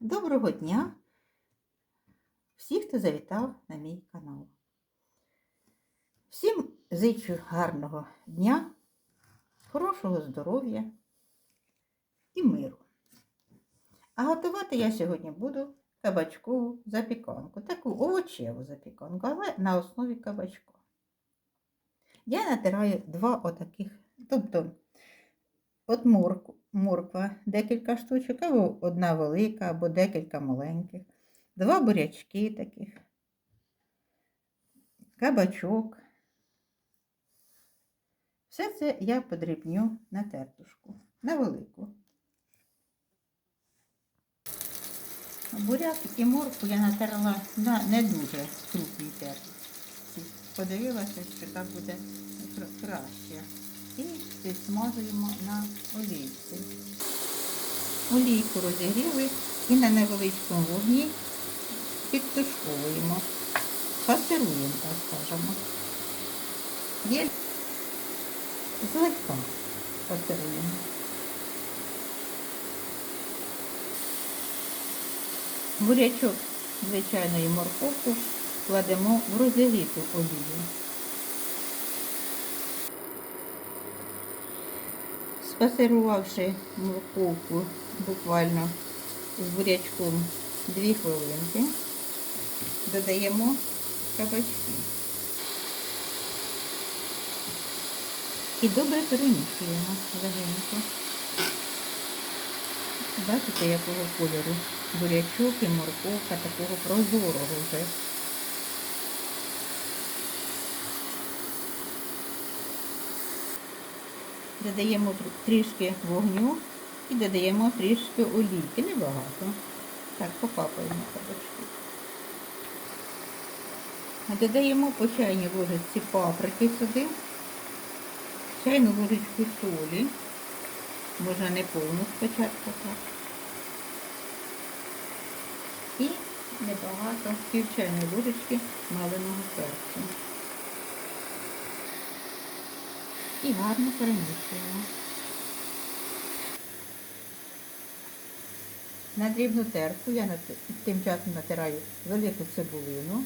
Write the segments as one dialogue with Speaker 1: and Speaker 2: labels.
Speaker 1: Доброго дня всіх, хто завітав на мій канал. Всім зичу гарного дня, хорошого здоров'я і миру. А готувати я сьогодні буду кабачкову запіканку, таку овочеву запіканку, але на основі кабачка. Я натираю два отаких, тобто от морку, морква декілька штучок, або одна велика, або декілька маленьких, два бурячки таких, кабачок. Все це я подрібню на тертушку, на велику. Буряк і морку я натерла на не дуже крупній тертушці. Подивилася, що так буде краще. І підсмажуємо на олійці. Олійку розігріли і на невеличкому вогні підтушковуємо. Пасируємо, так скажемо. Є злегка пасируємо. Бурячок, звичайно, і морковку кладемо в розігріту олію. Спасирувавши морковку буквально з бурячком 2 хвилинки, додаємо кабачки. І добре перемішуємо легенько. Бачите, якого кольору бурячок і морковка такого прозорого вже. Додаємо трішки вогню і додаємо трішки олійки, небагато. Так, покапаємо кабачки. Додаємо по чайній ложечці паприки сюди, чайну ложечку солі, можна не повну спочатку так. І небагато пів чайної ложечки маленого перцю. І гарно перемішуємо. На дрібну терку я тим часом натираю велику цибулину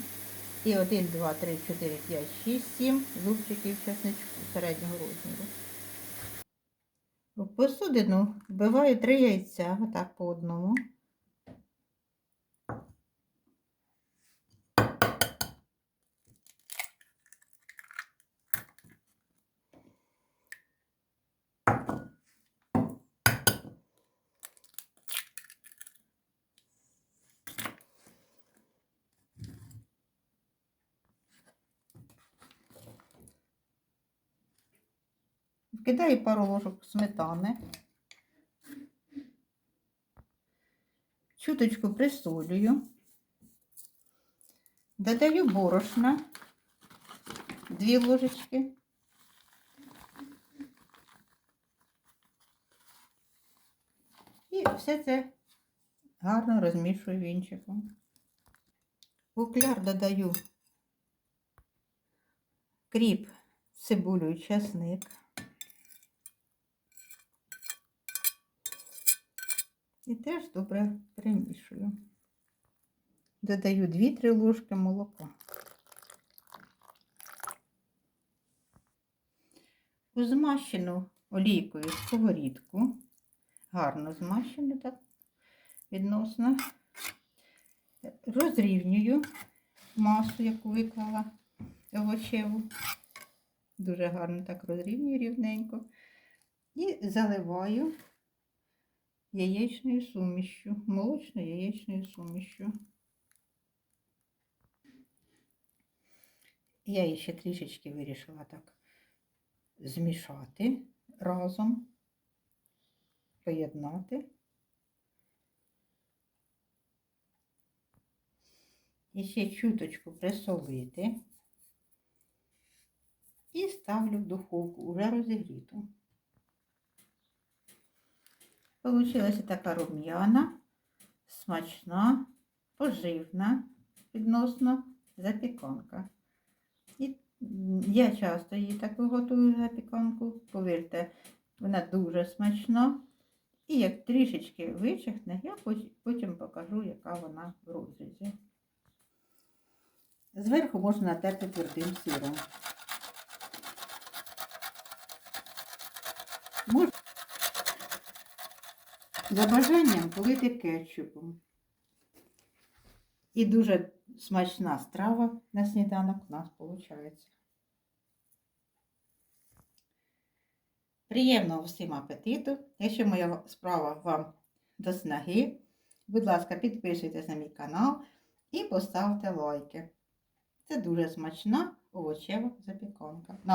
Speaker 1: і 1, 2, 3, 4, 5, 6, 7 зубчиків чесничку середнього розміру. В посудину вбиваю 3 яйця, отак по одному. Вкидаю пару ложок сметани. Чуточку присолюю. Додаю борошна. Дві ложечки. І все це гарно розмішую вінчиком. У кляр додаю кріп, цибулю і часник. І теж добре перемішую. Додаю 2-3 ложки молока. У змащену олійкою сковорідку, гарно змащену так відносно, розрівнюю масу, яку виклала овочеву. Дуже гарно так розрівнюю рівненько. І заливаю яєчною сумішю, молочною яєчною сумішю. Я її ще трішечки вирішила так змішати разом, поєднати. І ще чуточку присолити. І ставлю в духовку, уже розігріту. Получилася така рум'яна, смачна, поживна відносно запіканка. І я часто її таку готую запіканку, повірте, вона дуже смачна І як трішечки вичихне, я потім покажу, яка вона в розрізі. Зверху можна натерти твердим сиром. Мож... За бажанням полити кетчупом. І дуже смачна страва на сніданок у нас виходить. Приємного всім апетиту. Якщо моя справа вам до снаги, будь ласка, підписуйтесь на мій канал і поставте лайки. Це дуже смачна овочева запіканка. На